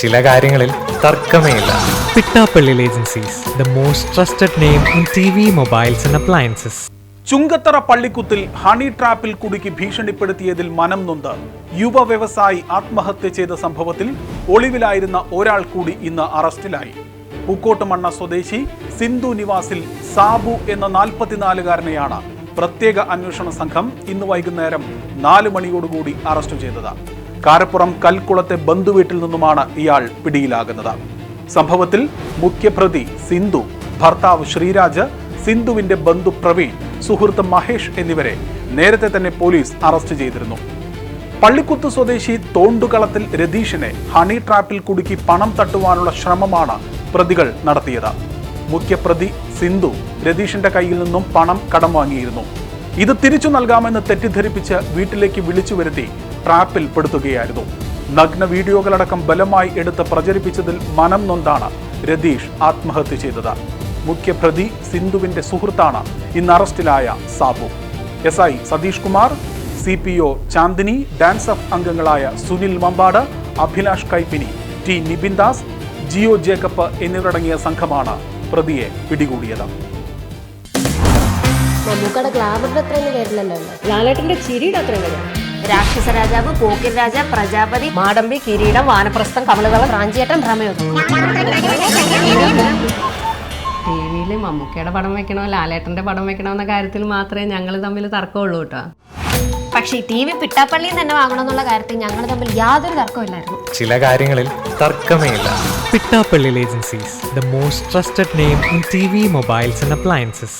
ചില കാര്യങ്ങളിൽ തർക്കമേയില്ല Pittappillil agencies the most trusted name in T V mobiles and appliances Chungathara പള്ളിക്കുത്തിൽ honey ട്രാപ്പിൽ കുടുക്കി ഭീഷണിപ്പെടുത്തിയതിൽ മനം നൊന്ത് യുവ വ്യവസായി ആത്മഹത്യ ചെയ്ത സംഭവത്തിൽ ഒളിവിലായിരുന്ന ഒരാൾ കൂടി ഇന്ന് അറസ്റ്റിലായി. പൂക്കോട്ടുമണ്ണ സ്വദേശി സിന്ധു നിവാസിൽ സാബു എന്ന നാൽപ്പത്തിനാലുകാരനെയാണ് പ്രത്യേക അന്വേഷണ സംഘം ഇന്ന് വൈകുന്നേരം നാല് മണിയോടുകൂടി അറസ്റ്റ് ചെയ്തത്. കാരപ്പുറം കൽക്കുളത്തെ ബന്ധുവീട്ടിൽ നിന്നുമാണ് ഇയാൾ പിടിയിലാകുന്നത്. സംഭവത്തിൽ മുഖ്യപ്രതി സിന്ധു ഭർത്താവ് ശ്രീരാജ് സിന്ധുവിന്റെ ബന്ധു പ്രവീൺ സുഹൃത്ത് മഹേഷ് എന്നിവരെ നേരത്തെ തന്നെ പോലീസ് അറസ്റ്റ് ചെയ്തിരുന്നു. പള്ളിക്കുത്ത് സ്വദേശി തോണ്ടുകളത്തിൽ രതീഷിനെ ഹണി ട്രാപ്പിൽ കുടുക്കി പണം തട്ടുവാനുള്ള ശ്രമമാണ് പ്രതികൾ നടത്തിയത്. മുഖ്യപ്രതി സിന്ധു രതീഷിന്റെ കയ്യിൽ നിന്നും പണം കടം വാങ്ങിയിരുന്നു. ഇത് തിരിച്ചു നൽകാമെന്ന് തെറ്റിദ്ധരിപ്പിച്ച് വീട്ടിലേക്ക് വിളിച്ചു വരുത്തി ട്രാപ്പിൽ പെടുത്തുകയായിരുന്നു നഗ്ന വീഡിയോകളടക്കം ബലമായി എടുത്ത് പ്രചരിപ്പിച്ചതിൽ മനം നൊന്താണ് രതീഷ് ആത്മഹത്യ ചെയ്തത്. മുഖ്യപ്രതി സിന്ധുവിന്റെ സുഹൃത്താണ് ഇന്ന് അറസ്റ്റിലായ Sabu. S I Satheesh Kumar C P O Chandini DANSAF അംഗങ്ങളായ സുനിൽ മമ്പാട് അഭിലാഷ് കൈപ്പിനി ടി നിബിൻ ദാസ് ജിയോ ജേക്കബ് എന്നിവരടങ്ങിയ സംഘമാണ് പ്രതിയെ പിടികൂടിയത്. മമ്മൂക്കയുടെ ഗ്ലാമറിന്റെ അത്രയും വരില്ലല്ലോ ലാലേട്ടന്റെ ചിരിയുടെ അത്രയും രാക്ഷസ രാജാവ് പോക്കിൽ രാജ പ്രജാപതി മാടമ്പി കിരീടം വാനപ്രസ്ഥം കമലതളം റാഞ്ചിയേറ്റം ഭ്രമയുധം ടി വിയിൽ മമ്മൂക്കയുടെ പടം വെക്കണോ ലാലേട്ടന്റെ പടം വെക്കണോ എന്ന കാര്യത്തിൽ മാത്രമേ ഞങ്ങൾ തമ്മിൽ തർക്കമുള്ളൂ കേട്ടോ. പക്ഷേ ടി വി പിട്ടാപ്പള്ളിയിൽ തന്നെ വാങ്ങണം എന്നുള്ള കാര്യത്തിൽ ഞങ്ങൾ തമ്മിൽ യാതൊരു തർക്കമില്ലായിരുന്നു ചില കാര്യങ്ങളിൽ തർക്കമേ ഇല്ല. Pittappilly agencies the most trusted name in T V mobiles and appliances